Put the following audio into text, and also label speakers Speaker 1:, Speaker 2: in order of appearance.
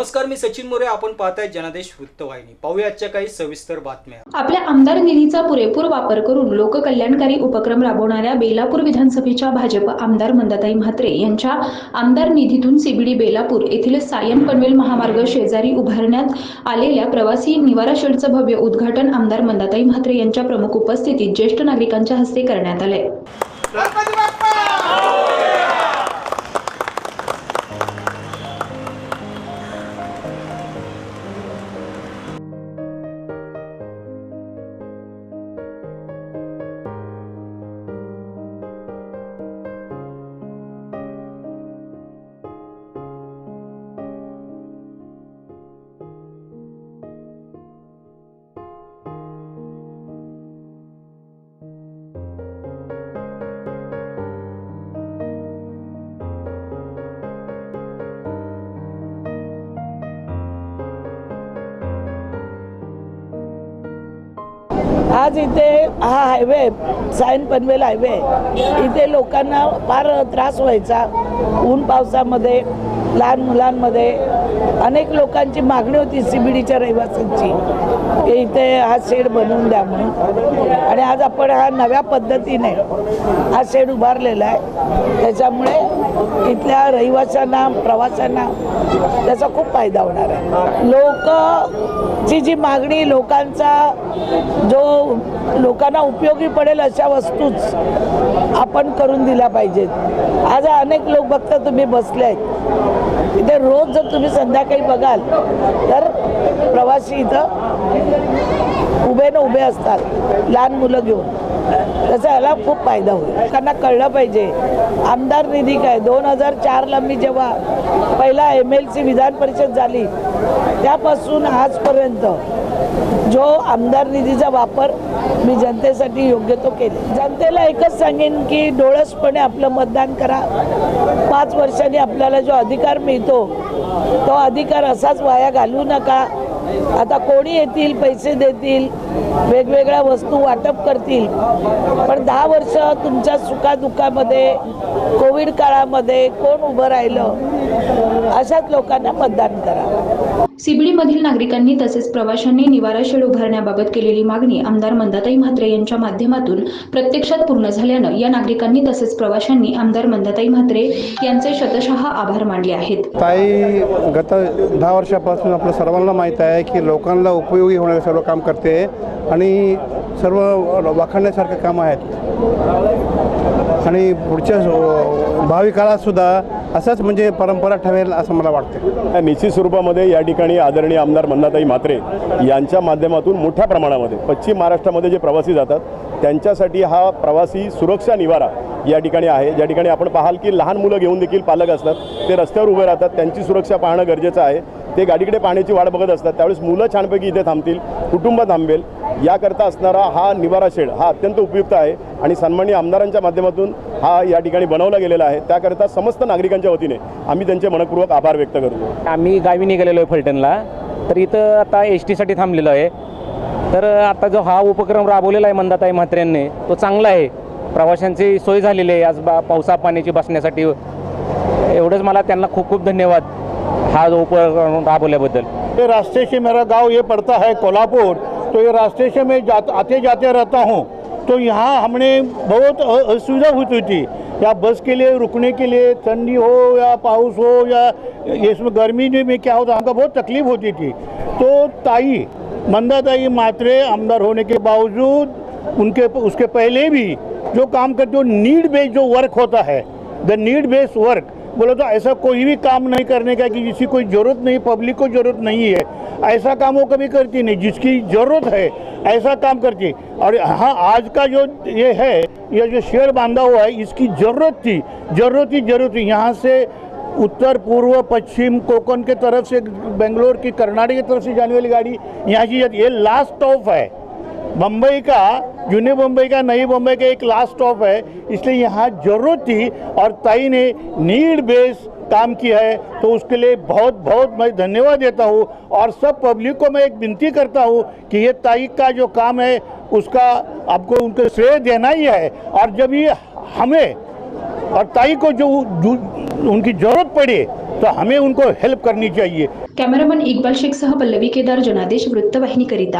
Speaker 1: नमस्कार मी सचिन मोरे. आपण पाहताय जनादेश वृत्तवाहिनी. पाहूया आजच्या काही सविस्तर बातम्या.
Speaker 2: आपल्या आमदार निधीचा पुरेपूर वापर करून लोककल्याणकारी उपक्रम राबवणाऱ्या बेलापूर विधानसभेच्या भाजप आमदार मंदाताई म्हात्रे यांच्या आमदार निधीतून सीबीडी बेलापूर येथील सायन पनवेल महामार्ग शेजारी उभारण्यात आलेल्या प्रवासी निवारा शेडचं भव्य उद्घाटन आमदार मंदाताई म्हात्रे यांच्या प्रमुख उपस्थितीत ज्येष्ठ नागरिकांच्या हस्ते करण्यात आले
Speaker 3: आज इथे हा हायवे सायन पनवेल हायवे इथे लोकांना फार त्रास व्हायचा. ऊन पावसामध्ये लहान मुलांमध्ये अनेक लोकांची मागणी होती सी बी डीच्या रहिवाशांची. की इथे हा शेड बनवून द्या म्हणून. आणि आज आपण हा नव्या पद्धतीने हा शेड उभारलेला आहे. त्याच्यामुळे इथल्या रहिवाशांना प्रवाशांना त्याचा खूप फायदा होणार आहे. लोकची जी मागणी लोकांचा जो लोकांना उपयोगी पडेल अशा वस्तूच आपण करून दिल्या पाहिजेत. आज अनेक लोक बघता तुम्ही बसले आहेत. इथे रोज जर तुम्ही संध्याकाळी बघाल तर प्रवासी इथं उभे न उभे असतात. लहान मुलं घेऊन. त्याचा याला खूप फायदा होईल. लोकांना कळलं पाहिजे. आमदार निधी काय? दोन हजार चारला मी जेव्हा पहिला M L C Vidhan Parishad झाली त्यापासून आजपर्यंत जो आमदार निधीचा वापर मी जनतेसाठी योग्य तो केले. जनतेला एकच सांगेन की डोळसपणे आपलं मतदान करा. पाच वर्षांनी आपल्याला जो अधिकार मिळतो तो अधिकार असाच वाया घालवू नका. आता कोणी येतील पैसे देतील वेगवेगळ्या वस्तू वाटप करतील. पण दहा वर्ष तुमच्या सुखादुखामध्ये कोविड काळामध्ये कोण उभं राहिलं अशाच लोकांना मतदान करा.
Speaker 2: सीबीडी मधील नागरिकांनी तसेच प्रवाशांनी निवारा शेड उभारण्याबाबत केलेली मागणी आमदार मंदाताई म्हात्रे यांच्या माध्यमातून प्रत्यक्षात पूर्ण झाल्यानं या नागरिकांनी तसेच प्रवाशांनी आमदार मंदाताई म्हात्रे यांचे शतशः आभार मानले आहेत.
Speaker 4: ताई गत दहा वर्षापासून आपलं सर्वांना माहीत आहे की लोकांना उपयोगी होणारे सर्व काम करते आणि सर्व वाखाणण्यासारखे काम आहेत. आणि पुढच्या भावी काळातसुद्धा असंच म्हणजे परंपरा ठेवेल असं मला वाटतं
Speaker 5: या निश्चित स्वरूपामध्ये या ठिकाणी आदरणीय आमदार मन्नाताई म्हात्रे यांच्या माध्यमातून मोठ्या प्रमाणामध्ये पश्चिम महाराष्ट्रामध्ये जे प्रवासी जातात त्यांच्यासाठी हा प्रवासी सुरक्षा निवारा या ठिकाणी आहे. ज्या ठिकाणी आपण पाहाल की लहान मुलं घेऊन देखील पालक असतात ते रस्त्यावर उभे राहतात त्यांची सुरक्षा पाहणं गरजेचं आहे. ते गाडीकडे पाण्याची वाट बघत असतात. त्यावेळेस मुलं छानपैकी इथे थांबतील कुटुंब थांबेल. याकरता असणारा हा निवारा शेड हा अत्यंत उपयुक्त आहे आणि सन्माननीय आमदारांच्या माध्यमातून हा या ठिकाणी बनवला गेलेला आहे. त्याकरता समस्त नागरिकांच्या वतीने आम्ही त्यांचे मनपूर्वक आभार व्यक्त करतो.
Speaker 6: आम्ही गावी निघालेलो आहे फलटणला. तर इथं आता एस टीसाठी थांबलेलो आहे. तर आता जो हा उपक्रम राबवलेला आहे मंदाताई म्हात्र्यांनी तो चांगला आहे. प्रवाशांची सोय झालेली आहे. आज बा पावसा पाण्याची बसण्यासाठी. एवढंच मला त्यांना खूप खूप धन्यवाद. हा जो उपक्रम राबवल्याबद्दल.
Speaker 7: ये रास्ते से मेरा गाँव ये पड़ता है कोल्हापुर तो ये रास्ते से मैं जात आते जाते रहता हूँ। तो यहाँ हमने बहुत असुविधा होती थी। या बस के लिए, रुकने के लिए, ठंडी हो या पाउस हो या इसमें गर्मी में क्या होता हमको बहुत तकलीफ़ होती थी। तो ताई मंदाताई मात्रे आमदार होने के बावजूद उनके, उसके पहले भी जो काम करते हो नीड बेस्ड जो वर्क होता है द नीड बेस्ड वर्क बोलो तो ऐसा कोई भी काम नहीं करने का कि जिसकी कोई ज़रूरत नहीं पब्लिक को ज़रूरत नहीं है। ऐसा काम वो कभी करती नहीं, जिसकी ज़रूरत है, ऐसा काम करती। और हाँ आज का जो ये है, ये जो शेर बांधा हुआ है, इसकी ज़रूरत थी, ज़रूरत ही ज़रूरत थी। यहाँ से उत्तर, पूर्व, पश्चिम, कोकण के तरफ़ से, बेंगलोर की कर्नाटक की तरफ़ से जाने वाली गाड़ी, यहाँ की ये लास्ट स्टॉप है। बम्बई का जूने बम्बई का नई बम्बई का एक लास्ट स्टॉप है। इसलिए यहाँ ज़रूरत थी और ताई ने नीड बेस काम किया है। तो उसके लिए बहुत बहुत मैं धन्यवाद देता हूँ और सब पब्लिक को मैं एक विनती करता हूँ कि ये ताई का जो काम है उसका आपको उनको श्रेय देना ही है। और जब ये हमें और ताई को जो, उनकी ज़रूरत पड़े तो हमें उनको हेल्प करनी चाहिए।
Speaker 2: कॅमेरामन इक्बाल शेखसह पल्लवी केदार जनादेश वृत्तवाहिनीकरिता